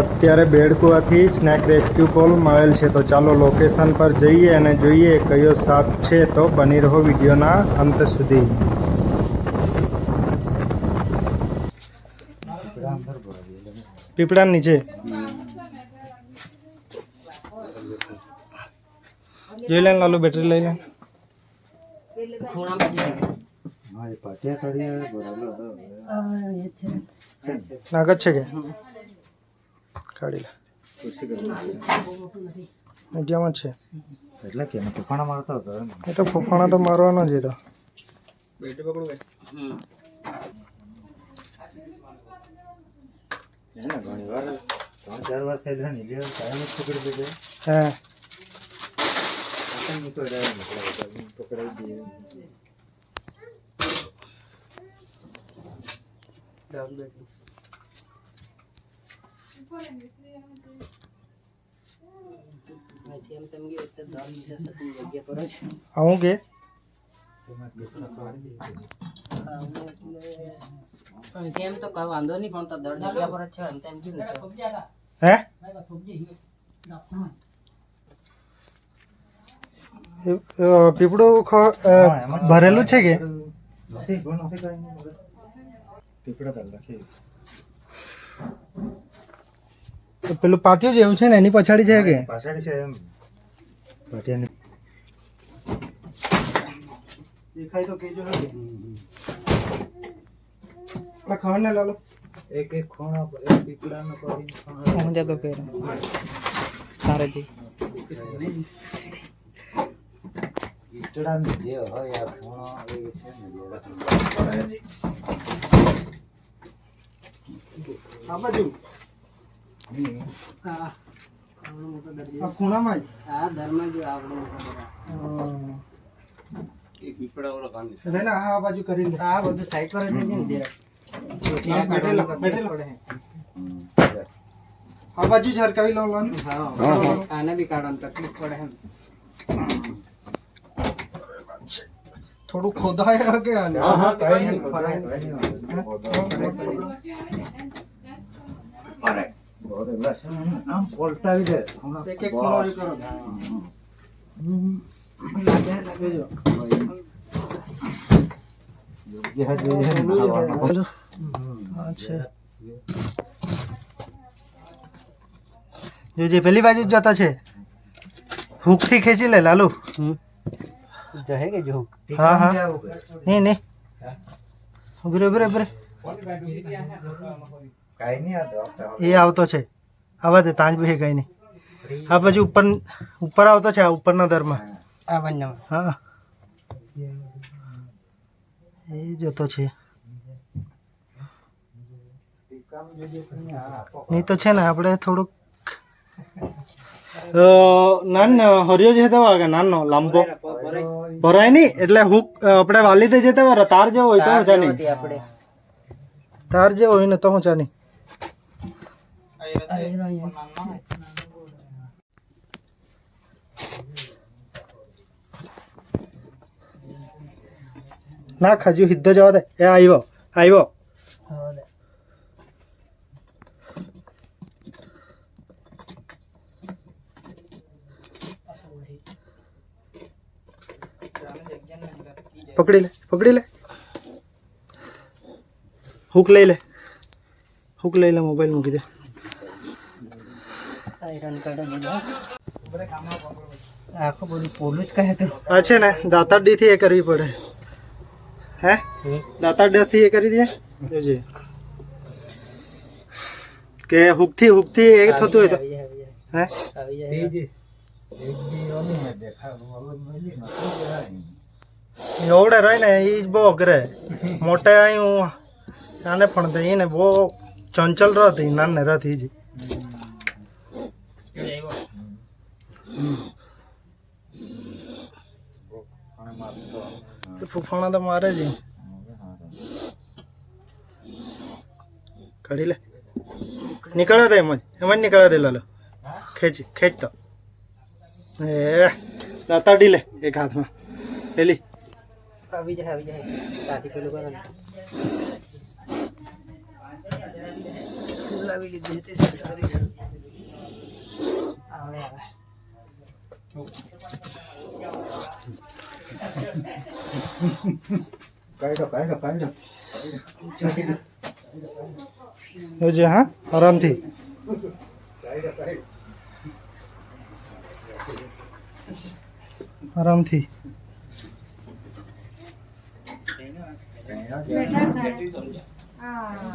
અત્યારે બેડકુઆથી snake rescue call મળેલ છે તો ચાલો લોકેશન પર જઈએ અને જોઈએ કયો સાપ છે તો બની રહો વિડીયોના અંત સુધી પીપળા નીચે જોઈ લેને લાલુ બેટરી લઈ લે નાગજ છે કે કાઢી લે મીડિયામાં છે એટલે કે ફૂફાણા મારતા હતા એ તો ફૂફાણા તો મારવાનો જ હતો બેટું પકડો એને ઘણી વાર ત્રણ ચાર વાર થઈ ગયા નીચે કાયમ જ પકડી દીધે હા પકડાવી દઈએ કોણ છે યાર દે ન કે એમ તેમ કે તો દાળ જેસાતી જગ્યા પર છે આવું કે આમે એટલે એમ તો ક વાંદો ન કોન તો દળ જગ્યા પર છે અંતે એમ કી હે ભાઈ થોમજી ડોક નો પીપડો ખ ભરેલું છે કે પીપડો ધાળ રાખી પેલું પાટિયું જેવું છે ને એની પછાડી છે કે પછાડી છે એમ પાટિયાની દેખાય તો કેજો હે આ ખાણ ને લાલો એક એક ખોણ આપ એક પીપળા નો પડી ખાણ હું જગો પેરો સારજી ઈટડા ને જે હોય આ ખૂણો એ છે ને જે આપણે જો हम्म। तकलीफ तो हम्म। तो पड़े हाँ, हाँ। हाँ, थोड़ा खोदा है क्या क्या हां हां कहीं नहीं पर है अरे પલટાવી પેલી બાજુ જતા છે હુક થી ખેંચી લે લાલુ જહે કે જો હા હા નહીં નહીં ઉભરે ઉભરે ઉભરે એ આવતો છે આવા દે તાંજ છે કઈ નહીં આ પછી ઉપર ઉપર આવતો છે આ ઉપરના દરમાં હા એ જતો છે નહીં તો છે ને આપણે થોડુંક નાન હરિયો જતા હોય કે નાનો લાંબો ભરાય નહીં એટલે હુક આપણે વાલી જતા હોય તાર જેવો હોય તો હું જાની તાર જેવો હોય ને તો હું જાની ना खजू हिद जाओ ए आइबो आइबो पकड़ी ले पकड़ी ले हुक ले ले हुक ले ले मोबाइल मुकी दे આખું બધું પોલું જ કહે તો હા છે ને દાતારડી થી એ કરવી પડે હે દાતારડી થી એ કરી દે જોજે કે હુક થી હુક થી એ થતું હોય તો હે એવડે રહે ને એ જ બહુ અઘરે મોટે અહીં હું નાને પણ થઈ ને બહુ ચંચલ રહતી નાને રહતી જી ਫੁਫਾਣਾ ਦਾ ਮਾਰੇ ਜੀ કાઢી લે નીકળ્યો તો એમ જ એમ જ નીકળ્યો તે લાલો ખેંચી ખેંચતો એ તડી લે એક હાથમાં પેલી આવી જાય આવી જાય સાથી પેલું કરો લાવી લીધી હતી સારી આવે આવે હજી હા આરામથી આરામથી બેઠા હા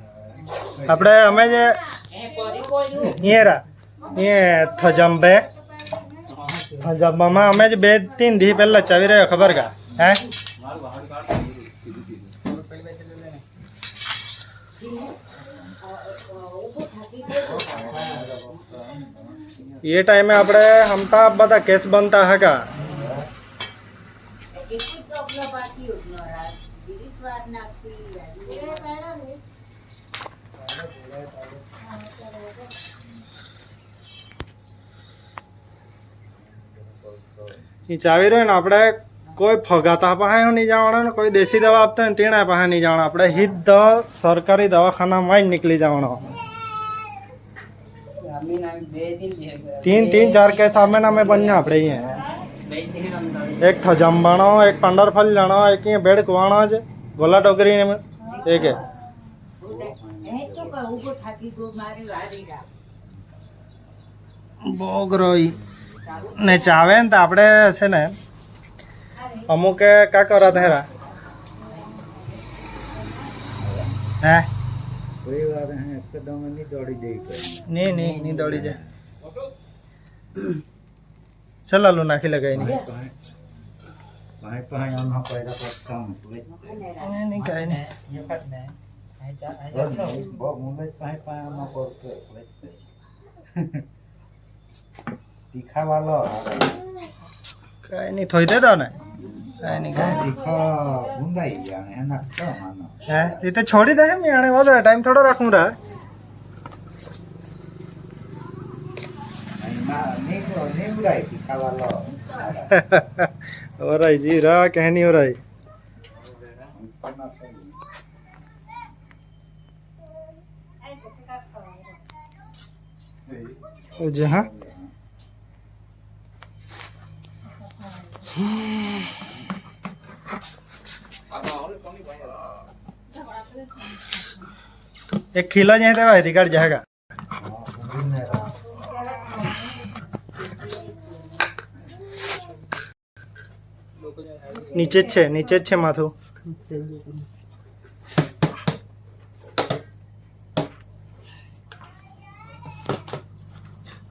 આપણે અમે જે અહીંયા થજંબે થજંબામાં અમે જ બે તીન દી પહેલાં ચાવી રહ્યો ખબર કા હે એ ટાઈમે આપણે હમતા બધા કેસ બનતા હતા પ્રોબ્લેમ એ ચાવી રહ્યો ને આપણે કોઈ ફગાતા પાસે નહીં જવાનું ને કોઈ દેશી દવા આપતા હોય ને તેના પાસે નહીં જવાનું આપણે હિત ધ સરકારી દવાખાનામાં જ નીકળી જવાનો તીન તીન ચાર કેસ સામે નામે બન્યા આપણે અહીંયા એક થજંબાણો એક પંડર ફલ જાણો એક અહીંયા બેડ કુવાણો જ ગોલા ડોગરી એક ઉભો થાકી ગયો ને ચાવે ને તો આપણે છે ને અમુકે કા કરા ધેરા હે કોઈ વાત હે એકદમ ની દોડી જાય ની ની ની દોડી જાય લો નાખી લગાઈ ની ભાઈ ભાઈ આમાં પૈડા પક્ષા મૂકવે નહીં કાંઈ નહીં Bom, મુંબઈ પાસે પણ આમાં કરતો તીખા વાલો કઈ નહીં થોઈ દેતો ને કઈ નહીં કઈ તીખો ગુંદાઈ ગયા એના તો માનો હે એ તો છોડી દે એમ વધારે ટાઈમ થોડો રાખું રા નીકળો જી રા કહેની ઓરાય ওই যে হ্যাঁ एक खिला जाए तो अधिकार जाएगा नीचे छे नीचे छे माथो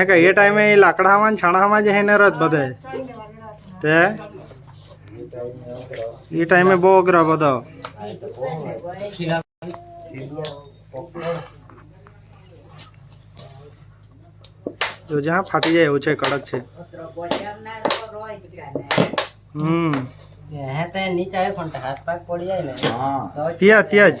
એ કે એ ટાઈમે એ લાકડામાં છણામાં જ એને રથ બધે તે એ ટાઈમે બહુ અઘરા બધો તો જ્યાં ફાટી જાય એવું છે કડક છે હમ ત્યાં ત્યાં જ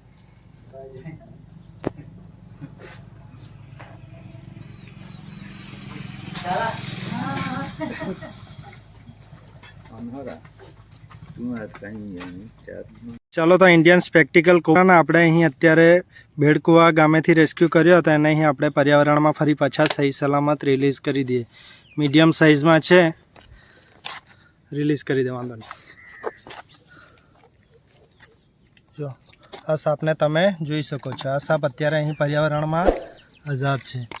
ચાલો તો ઇન્ડિયન સ્પેક્ટિકલ કોબ્રાને આપણે અહીં અત્યારે ભેડકુવા ગામેથી રેસ્ક્યુ કર્યો હતો એને અહીં આપણે પર્યાવરણમાં ફરી પાછા સહી સલામત રિલીઝ કરી દઈએ મીડિયમ સાઇઝમાં છે રિલીઝ કરી દે વાંધો નહીં જો આ સાપને તમે જોઈ શકો છો આ સાપ અત્યારે અહીં પર્યાવરણમાં આઝાદ છે